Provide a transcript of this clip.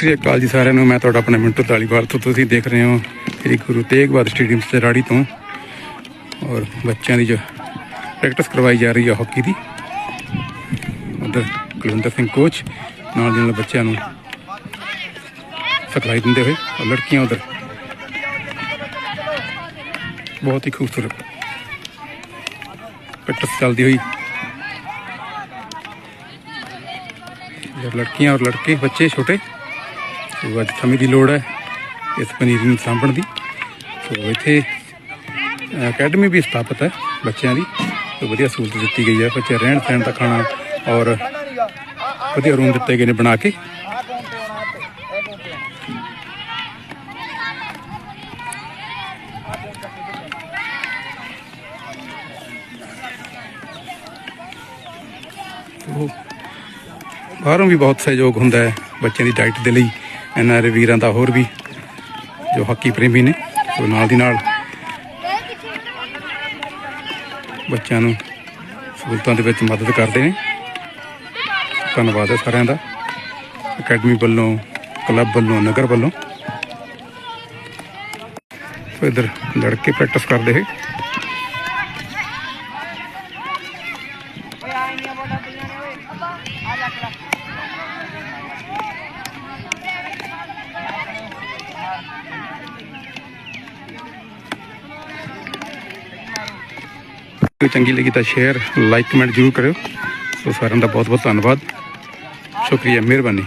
ਸ੍ਰੀ ਅਕਾਲ ਜੀ ਸਾਰਿਆਂ ਨੂੰ। ਮੈਂ ਤੁਹਾਡਾ ਆਪਣਾ ਮਿੰਟੂ ਧਾਲੀਵਾਲ ਤੋਂ ਤੁਸੀਂ ਦੇਖ ਰਹੇ ਹੋ ਸ੍ਰੀ ਗੁਰੂ ਤੇਗ ਬਹਾਦਰ ਸਟੇਡੀਅਮ ਸਰਾੜੀ ਤੋਂ। ਔਰ ਬੱਚਿਆਂ ਦੀ ਜੋ ਪ੍ਰੈਕਟਿਸ ਕਰਵਾਈ ਜਾ ਰਹੀ ਹੈ ਹਾਕੀ ਦੀ। ਉਧਰ ਕੁਲਵਿੰਦਰ ਸਿੰਘ ਕੋਚ, ਨਾਲ ਦੀ ਨਾਲ ਬੱਚਿਆਂ ਨੂੰ ਸਿਖਲਾਈ ਦਿੰਦੇ ਹੋਏ ਔਰ ਲੜਕੀਆਂ ਉਧਰ। ਬਹੁਤ ਹੀ ਖੂਬਸੂਰਤ ਪ੍ਰੈਕਟਿਸ ਚੱਲਦੀ ਹੋਈ। ਜਦ ਲੜਕੀਆਂ ਔਰ ਲੜਕੇ, ਬੱਚੇ ਛੋਟੇ ਸੋ ਅੱਜ ਸਮੇਂ ਦੀ ਲੋੜ ਹੈ ਇਸ ਪਨੀਰੀ ਨੂੰ ਸਾਂਭਣ ਦੀ। ਸੋ ਇੱਥੇ ਅਕੈਡਮੀ ਵੀ ਸਥਾਪਿਤ ਹੈ ਬੱਚਿਆਂ ਦੀ। ਸੋ ਵਧੀਆ ਸਹੂਲਤ ਦਿੱਤੀ ਗਈ ਹੈ। ਬੱਚੇ ਰਹਿਣ ਸਹਿਣ ਦਾ ਖਾਣਾ ਔਰ ਵਧੀਆ ਰੂਮ ਦਿੱਤੇ ਗਏ ਨੇ ਬਣਾ ਕੇ। ਬਾਹਰੋਂ ਵੀ ਬਹੁਤ ਸਹਿਯੋਗ ਹੁੰਦਾ ਹੈ ਬੱਚਿਆਂ ਦੀ ਡਾਈਟ ਦੇ ਲਈ। ਐਨ ਐਨਆਰ ਵੀਰਾਂ ਦਾ ਹੋਰ ਵੀ ਜੋ ਹਾਕੀ ਪ੍ਰੇਮੀ ਨੇ, ਸੋ ਨਾਲ ਦੀ ਨਾਲ ਬੱਚਿਆਂ ਨੂੰ ਸਹੂਲਤਾਂ ਦੇ ਵਿੱਚ ਮਦਦ ਕਰਦੇ ਨੇ। ਧੰਨਵਾਦ ਹੈ ਸਾਰਿਆਂ ਦਾ। ਅਕੈਡਮੀ ਵੱਲੋਂ, ਕਲੱਬ ਵੱਲੋਂ, ਨਗਰ ਵੱਲੋਂ। ਸੋ ਇਧਰ ਲੜਕੇ ਪ੍ਰੈਕਟਿਸ ਕਰਦੇ ਹੈ। ਓਏ ਆ ਇੰਨੀਆਂ ਬੋਲਾਂ ਪਈਆਂ ਨੇ ਓਏ। ਆ ਜਾ ਕਰਾ ਚੰਗੀ ਲੱਗੀ ਤਾਂ ਸ਼ੇਅਰ ਲਾਈਕ ਕਮੈਂਟ ਜ਼ਰੂਰ ਕਰਿਓ। ਸੋ ਸਾਰਿਆਂ ਦਾ ਬਹੁਤ ਬਹੁਤ ਧੰਨਵਾਦ। ਸ਼ੁਕਰੀਆ, ਮਿਹਰਬਾਨੀ।